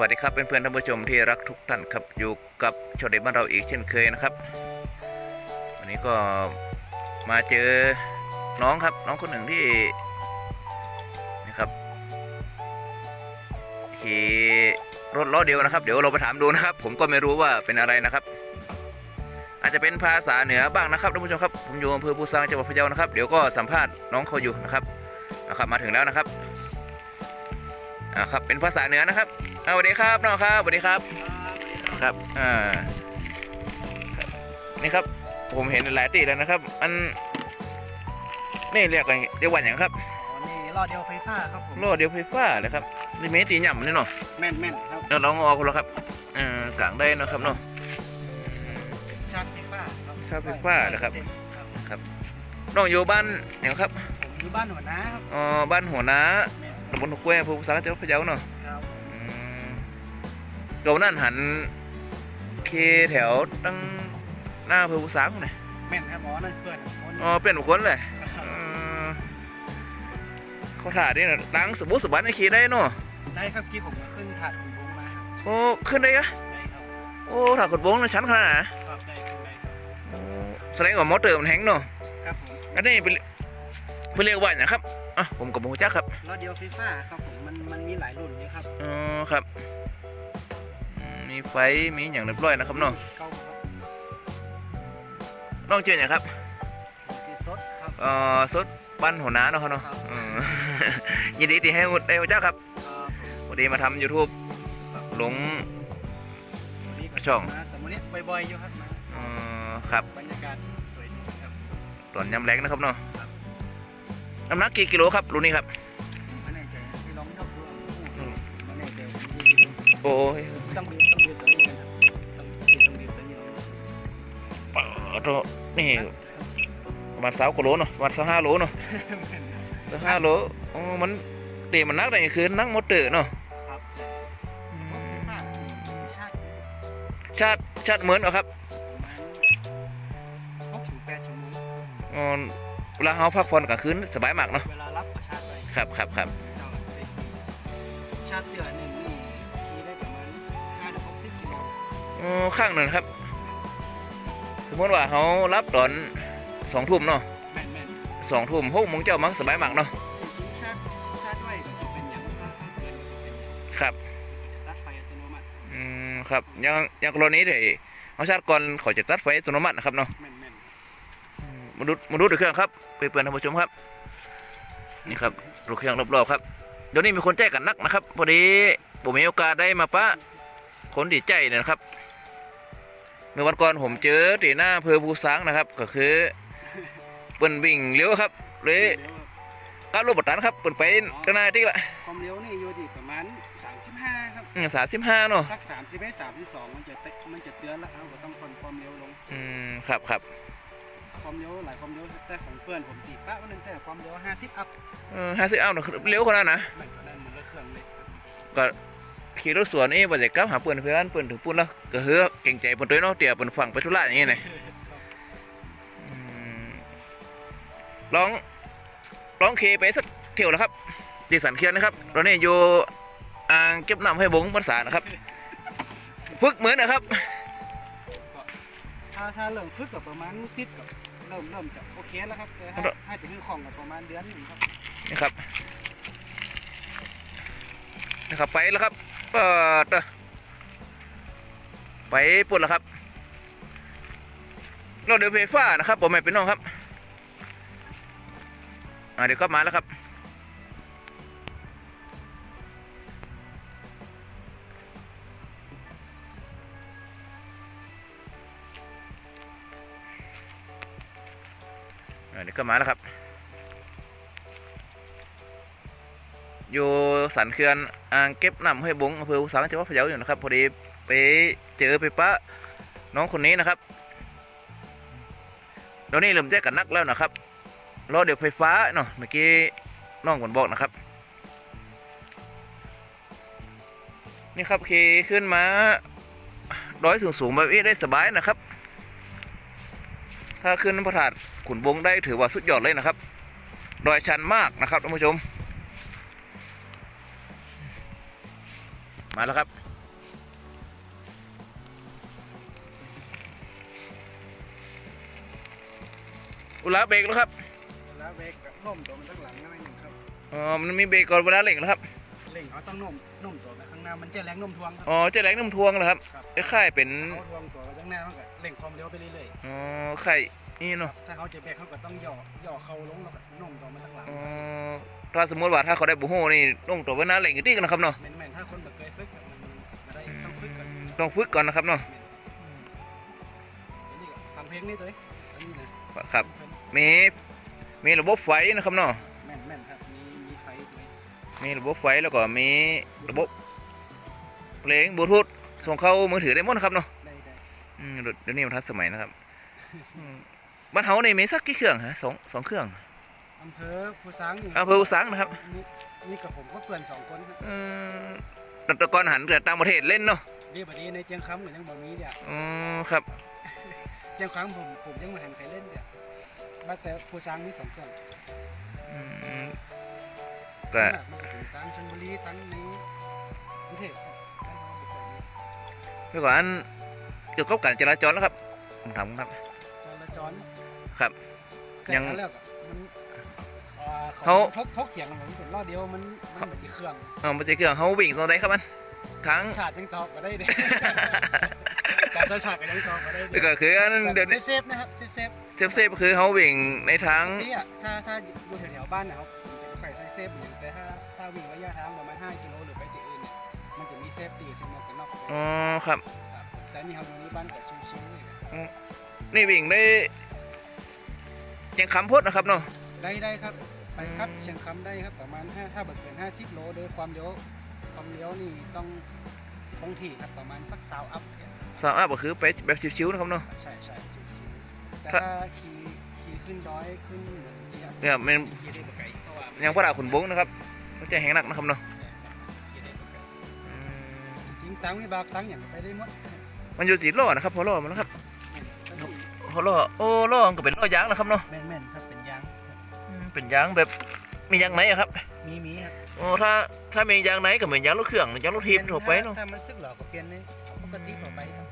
วัสดีครับเพื่อนๆท่านผู้ชมที่รักทุกท่านครับอยู่กับชาวเด็กบ้านเราอีกเช่นเคยนะครับ วันนี้ก็มาเจอน้องครับน้องคนหนึ่งที่นะครับขี่รถล้อเดียวนะครับ เดี๋ยวเราไปถามดูนะครับ ผมก็ไม่รู้ว่าเป็นอะไรนะครับ อาจจะเป็นภาษาเหนือบ้างนะครับท่านผู้ชมครับผมอยู่อำเภอปูซางจังหวัดพะเยานะครับเดี๋ยวก็สัมภาษณ์น้องเขาอยู่นะครับนะครับมาถึงแล้วนะครับ อ่าครับเป็นภาษาเหนือนะครับอ่าสวัสดีครับน้องครับสวัสดีครับครับอ่าครับนี่ครับผมเห็นหลายตีแล้วนะครับ อันนี่เรียกอะไรเรียกว่าอย่างครับอ๋อนี่รอดเดียวไฟฟ้าครับผมโลเดียวไฟฟ้าเลยครับนี่เมตีหย่ำนี่เนาะแม่นแม่นครับเราลองเอาคนละครับอ่ากลางได้เนาะครับเนาะชาร์จไฟฟ้าครับชาร์จไฟฟ้าเหรอครับครับน้องอยู่บ้านอย่างครับผมอยู่บ้านหัวหน้าครับอ๋อบ้านหัวนาแม่น ตำบลทุกแควภูษาจังหวัดพะเยาเนาะครับอืมเก่านั่นหันเคแถวตั้งหน้าอำเภอภูษาคนไหนแม่นครับหมอนั่นเพื่อนคนอ๋อเป็นบุคคลเลยอืมเขาถ่ายนี่นะตั้งสมบูรณ์สมบัติในเคได้เนาะได้ครับกี้ผมก็ขึ้นถาดของวงมาครับโอ้ขึ้นได้กะได้ครับโอ้ถ่ายขดวงในชั้นขนาดไหนครับได้ขึ้นได้ครับโอ้แสดงว่ามอเตอร์มันแห้งเนาะครับผมอันนี้เป็นเป็นเรียกว่าอย่างครับ อะผมกับโมจักครับรอดเดียวไฟฟ้าครับผมมันมันมีหลายรุ่นนี่ครับอ๋อครับอืมมีไฟมีอย่างเรียบร้อยนะครับเนาะเก้าครับน้องเจออย่างครับจีสดครับเอ่อสดปั้นหัวหน้าเนาะครับเนาะครับอืมยินดีที่ให้ได้มาเจ้าครับครับวันนี้มาทำ YouTube ลงวันนี้ก็ช่อง มาแต่วันนี้บ่อยๆอยู่ครับมาเอ่อครับ บรรยากาศสวยดีครับตอนยำแรงนะครับเนาะ ครับ น้ำหนักกี่กิโลครับรุ่นนี้ครับไม่แน่ใจพี่ลองยกดูอืมไม่แน่ใจโอ้ยต้องบีบต้องบีบตัวนี้กันครับต้องบีบต้องบีบตัวนี้กันเปิดโตนี่ประมาณสามกิโลเนาะประมาณสามห้าโลเนาะสามห้าโลโอ้มันเดี๋ยวมันนักได้คือนักมอเตอร์เนาะครับใช่อืมมากชาติชาติชาติเหมือนเหรอครับประมาณหกถึงแปดชั่วโมงอ๋อ เวลาเขาพักผ่อนกลางคืนสบายมากเนาะเวลารับกับชาติไปครับครับครับเจ้าได้ขี่ชาติเดือนหนึ่งนี่ขี่ได้ประมาณห้าถึงหกสิบกิโลอ๋อข้างหนึ่งครับ สมมติว่าเขารับตอนสองทุ่มเนาะแม่นแม่นสองทุ่มหกโมงเจ้ามังสบายมากเนาะจริงๆชาติชาติไว้ก็จะเป็นอย่างถ้าถ้าเกินก็จะเป็นอย่างครับตัดไฟอัตโนมัติอืมครับอยังอยังกรณีที่เขาชาติก่อนเขาจะตัดไฟอัตโนมัตินะครับเนาะ แม่นแม่นมาดูมาดูตัวเครื่องครับเพื่อนๆท่านผู้ชมครับ นี่ครับตัวเครื่องรอบๆครับเดี๋ยวนี้มีคนแจ้งกันนักนะครับพอดีผมมีโอกาสได้มาปะคนดีใจเนี่ยนะครับ เมื่อวันก่อนผมเจอตีหน้าอำเพอภูซางนะครับ ก็คือเปิ้นวิ่งเลี้ยวครับเลยเร็วก้าวรถบดตันครับเปิ้นไปกันหนาที่ละความเร็วนี่อยู่ที่ประมาณ35ครับสามสิบห้าเนาะสัก31 32มันจะเตะมันจะเตือนแล้วเราก็ต้องคนความเร็วลง อืมครับครับ ความเร็วหลายความเร็วแต่ของเพื่อนผมตีป้าวันนึงแต่ความเร็ว50อัพห้าสิบเอาเนาะเลี้ยวคนนั้นนะมันก็ได้เหมือนกับเครื่องเลยครับก็ขี่รถสวนนี่บ่จะกลับหาเพื่อนเพื่อนเพื่อนถึงปุ่นแล้วก็เฮือเก่งใจเปิ้นตัวเนาะเตี่ยเปิ้นฟังไปธุระอย่างงี้ไงอืมลองลองเคไปสักเที่ยวแล้วครับที่สันเคียนนะครับตอนนี้อยู่อ่างเก็บน้ำให้บงภาษานะครับ ฝึกเหมือนนะครับ ถ้าถ้าเริ่มฝึกกับประมาณติดกับ เริ่มเริ่มจะโอเคแล้วครับแต่ถ้าถ้าจะขึ้นของกับประมาณเดือนหนึงครับนี่ครับนะครับไปแล้วครับเปิดไปปุ่นแล้วครับเราเดินไฟฟ้านะครับผมไม่เป็นน้องครับอ่าเดี๋ยวก็มาแล้วครับ เดี๋ยวก็มาแล้วครับ อยู่สันเขื่อนอ่างเก็บน้ำห้วยบงอำเภออุสางจังหวัดพะเยาอยู่นะครับ พอดีไปเจอไปปะน้องคนนี้นะครับเดี๋ยวนี้เริ่มแจ้งกันนักแล้วนะครับรอเดี๋ยวไฟฟ้าเนาะเมื่อกี้น้องคนบอกนะครับ นี่ครับขี่ขึ้นมาร้อยถึงสูงแบบนี้ได้สบายนะครับ ถ้าขึ้นพระธาตุขุนวงได้ถือว่าสุดยอดเลยนะครับดอยชันมากนะครับท่านผู้ชม มาแล้วครับ อุลาเบรกแล้วครับ อุลาเบรกกัน่มตัวมันข้างหลังนั่นเองครับอ๋อมันมีเบรกก่อนเวลาเล่งนะครับเล่งเขาต้องน่มน่มตัวข้างหน้ามันเจ๊แรงน่มทวงอ๋อเจ๊แรงน่มทวงเหรอครับไอ้ายๆเป็นทวงตัวข้างหน้ามันก็ ร่งความเร็วไปเรื่อยอ๋อไข่นี่เนาะๆ ถ้าเขาจะเบรกเขาก็ต้องย่อย่อเขาลงแล้วก็นุ่มตัวมันข้างหลังอ๋อถ้าสมมติว่าถ้าเขาได้บุโฮนี่ต้องตัวเวลาเร่งอีกทีกันนะครับเนาะแม่นๆถ้าคนแบบเคยฝึกอะมันมาได้ต้องฝึกก่อนต้องฝึกก่อนนะครับเนาะอันนี้ก็ฟังเพลงนี่ตัวเองอันนี้นะครับ มี มีระบบไฟนะครับเนาะ แม่นแม่นๆครับมีมีไฟตัวเองมีระบบไฟแล้วก็มีระบบเพลงบลูทูธส่งเข้ามือถือได้หมดนะครับเนาะ ได้ได้อืมเดี๋ยวนี้มันทันสมัยนะครับอืมบ้านเฮานี่มีสักกี่เครื่องฮะสองสองเครื่องอำเภอภูซางนี่อำเภอภูซางนะครับนี่นี่กับผมก็เพื่อนสองคนครับอืมแต่แตะกอนหันแต่ต่างประเทศเล่นเนาะดีบัดนี้ในเจียงคำก็ยังบ่มีเนี่ยอ๋อครับ เจียงคำผมผมยังไม่เห็นใครเล่นเนี่ยว่าแต่ภูซางมีสองเครื่องอืมส่ก็วนมากมันก็ถึงตั้งชลบุรีตั้งนี้กรุงเทพครับบ้านเราบ่ค่อยมีเมื่อก่อน เกี่ยวกับการจราจรแล้วครับผมถามครับ จราจรครับแต่ยังอันแรกอะมันอ่าเขาทกทกเถียงกันผมเป็นล้อเดียวมันมันบ่สิเครื่องเออมันจะเครื่องเฮาวิ่งตรงไหนครับมันทั้งชาติยังตอบมาได้เด้การชาติก็ยังตอบมาได้แล้วเด้ก็คืออันเดี๋ยวเซนี้ฟเซฟๆนะครับเซฟเซฟเซฟเซฟคือเฮาวิ่งในทางนี่อะถ้าถ้าอยู่แถวๆบ้านนะครับผมจะค่อยใช้เซฟอย่างแต่ถ้าถ้าวิ่งระยะทางประมาณ5กิโลหรือไปที่อื่นเนี่ยมันจะมีเซฟตีสมอกกันนอกอ๋อครับครับ แต่นี่เขาอยู่นี่บ้านก็ชิวๆเลยนะนี่วิ่งได้ยังคำพดนะครับเนาะ ได้ได้ครับ ไปครับอืมเชียงคำได้ครับประมาณ5ถ้าเบิกเกิน50 โลโดยความเลี้ยวความเลี้ยวนี่ต้องคงที่ครับประมาณสักสาวอัพเนี่ยสามารถก็คือไปแบบชิวๆนะครับเนาะ ใช่ใช่ชิวๆแต่ครับถ้าขี่ขี่ขึ้นดอยขึ้นเจียเนี่ยมัน ขี่ได้บ่ไกลเพราะว่ายังพระดาขุนบงนะครับมันจะแหงหนักนะครับเนาะขี่ได้บ่ไกลอืมจริงตังวิบากตังอย่างไปได้หมด มันอยู่สีล้อนะครับพอล้อมันนะครับพอล้อโอ้ล้อมันก็เป็นล้อยางนะครับเนาะแม่นแม่นๆครับเป็นยางอืมเป็นยางแบบมียางไหนอะครับมีมีครับโอ้ถ้าถ้ามียางไหนก็เหมือนยางรถเครื่องยางรถทีมทั่วไปเนาะถ้ามันซึกหล่อก็เปลี่ยนในปกติทั่วไปครับ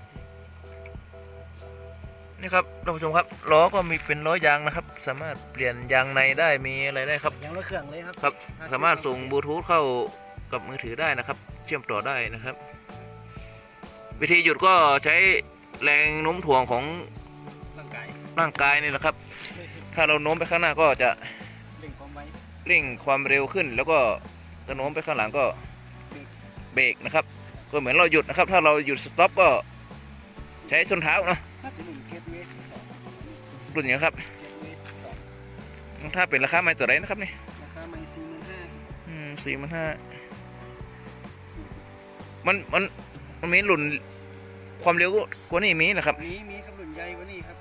นี่ครับท่านผู้ชมครับล้อก็มีเป็นล้อยางนะครับ สามารถเปลี่ยนยางในได้มีอะไรได้ครับยางรถเครื่องเลยครับครับ สามารถส่งบลูทูธเข้ากับมือถือได้นะครับ เชื่อมต่อได้นะครับ วิธีหยุดก็ใช้แรงโน้มถ่วงของร่างกายร่างกายนี่แหละครับ ถ้าเราโน้มไปข้างหน้าก็จะเร่งความไวเร่งความเร็วขึ้น แล้วก็ถ้าโน้มไปข้างหลังก็เบรกนะครับ ก็เหมือนเราหยุดนะครับ ถ้าเราหยุดสต็อปก็ใช้ส้นเท้าเนาะน่าจะเป็นเกตเวย์สองรุ่นอย่างนี้ครับเกตเวย์สองถ้าเป็นราคาไม่ตัวไหนนะครับนี่ราคาไม่สี่หมื่นห้าอืมสี่มันห้ามันมัน มันมีรุ่นความเร็วกว่านี้มีนะครับ มีมีครับรุ่นใหญ่กว่านี้ครับ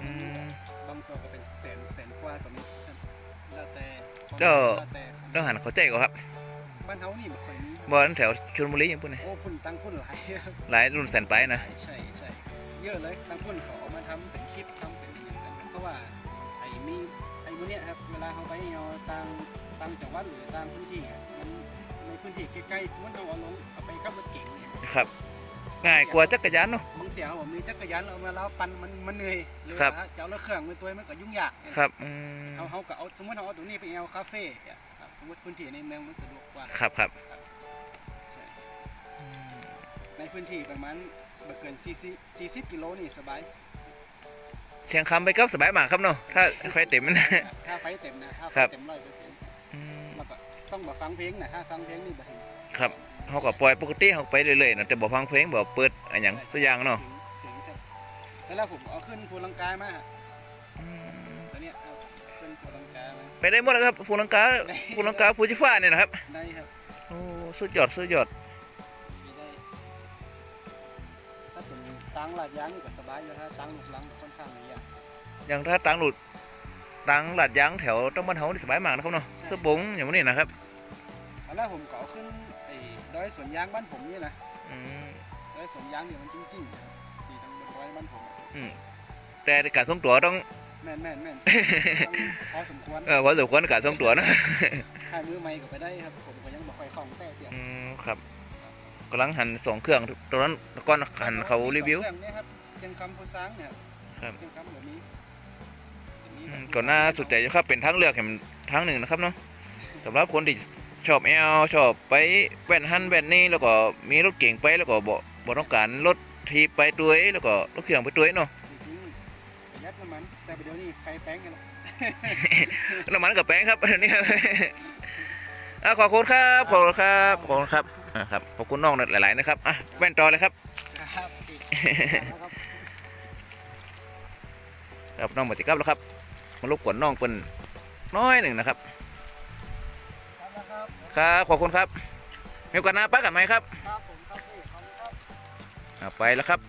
อืมบางตัวก็เป็นแสนแสนกว่าตัวนี้ครับแล้วแต่เจ้าแล้วแต่ต้องหันเข้าใจก่อนครับบ้านเฮานี่ไม่ค่อยมีครับบอลแถวชลบุรีอย่างพวกนี้โอ้พุ่นตังพุ่นหลายครับหลายรุ่นแสนไปนะใช่ใช่เยอะเลยตังพุ่นเขาเอามาทำเป็นคลิปทำเป็นอย่างกันเพราะว่าไอ้มีไอ้พวกเนี้ยครับเวลาเขาไปเอาต่างต่างจังหวัดหรือต่างพื้นที่อะมันในพื้นที่ใกล้ๆสมมติเราเอาลงเอาไปขับรถเก๋งเนี่ยนะ ครับ ง่ายกว่าจักรยานเนาะบางทีเอาผมมีจักรยานเราเอามาแล้วปั่นมันมันเหนื่อยหรือครับว่าจะเอารถเครื่องมือตัวมันก็ยุ่งยากครับอืมเอาเขาก็เอาสมมติเขาเอาตรงนี้ไปเอาคาเฟ่อะครับสมมติพื้นที่ในเมืองมันสะดวกกว่าครับครับใช่ในพื้นที่ประมาณบ่เกิน40 40กิโลนี่สบายเชียงคำไปก็สบายมากครับเนาะถ้าไฟเต็มนะถ้าไฟเต็มนะถ้าไฟครับเต็มร้อยเปอร์เซ็นต์อืมแล้วก็ต้องมาฟังเพลงนะถ้าฟังเพลงนี่บ่เห็นครับ เขาก็ปล่อยปกติเขาไปเรื่อยๆนะแต่บอกฟังเพลงบอกเปิดอะไรอย่างสักอย่างเนาะถึงถึงครับแล้วผมเอาขึ้นภูลังกามาอืมตอนเนี้ยเอาขึ้นภูลังกามาไปได้หมดแล้วครับภูลังกาภูลังกาภูจิฟ้าเนี่ยนะครับได้ครับโอ้สุดยอดสุดยอดขี่ได้ถ้าเป็นตังลาดยางนี่ก็สบายอยู่ถ้าตังลูกหลังค่อนข้างยากอย่างถ้าตังหลุดตังหลัดยางแถวต้องบ้านเฮานี่สบายมากนะครับเนาะเสื้อผงอย่างนี้นะครับตอนแรกผมก็เอาขึ้นไอ้ ดอยสวนยางบ้านผมนี่นะอืมดอยสวนยางเนี่ยมันจริงๆนะครับที่ทางบนดอยบ้านผมอะแต่การส่งตัวต้องแม่นแม่นแม่น ต้องพอสมควรเออพอสมควรการส่งตัวนะถ้ามือใหม่ก็ไปได้ครับ ผมก็ยังบ่ค่อยคล่องแต่เดียวอืมครับกำลังหันสองเครื่องตอนนั้นก่อนหันเขารีวิวเรื่องเนี้ยครับเชียงคำพูซางเนี่ยครับ เชียงคำแบบนี้เป็นนี้อืมก็น่าสนใจอยู่ครับเป็นทางเลือกแห่งทางหนึ่งนะครับเนาะสำหรับคนที่ ชอบแอลชอบไปแว่นหันแว่นนี่แล้วก็มีรถเก่งไปแล้วก็บ่บ่ต้องการรถทีไปตัวเองแล้วก็รถเครื่องไปตัวเองเนาะยัดน้ำมันแต่เดี๋ยวนี้ไฟแป้งกันน้ำมันกับแป้งครับอันนี้ครับอะขอบคุณครับขอบคุณครับขอบคุณครับอะครับขอบคุณน้องหลายๆนะครับอะแว่นต่อเลยครับครับน้องมดสิครับแล้วครับมารบกวนน้องเปิ้นน้อยหนึ่งนะครับ ครับ ขอบคุณครับมีโอกาสหน้าป้ากันไหมครับ ครับผมครับพี่ขอบคุณครับ อะไปแล้วครับ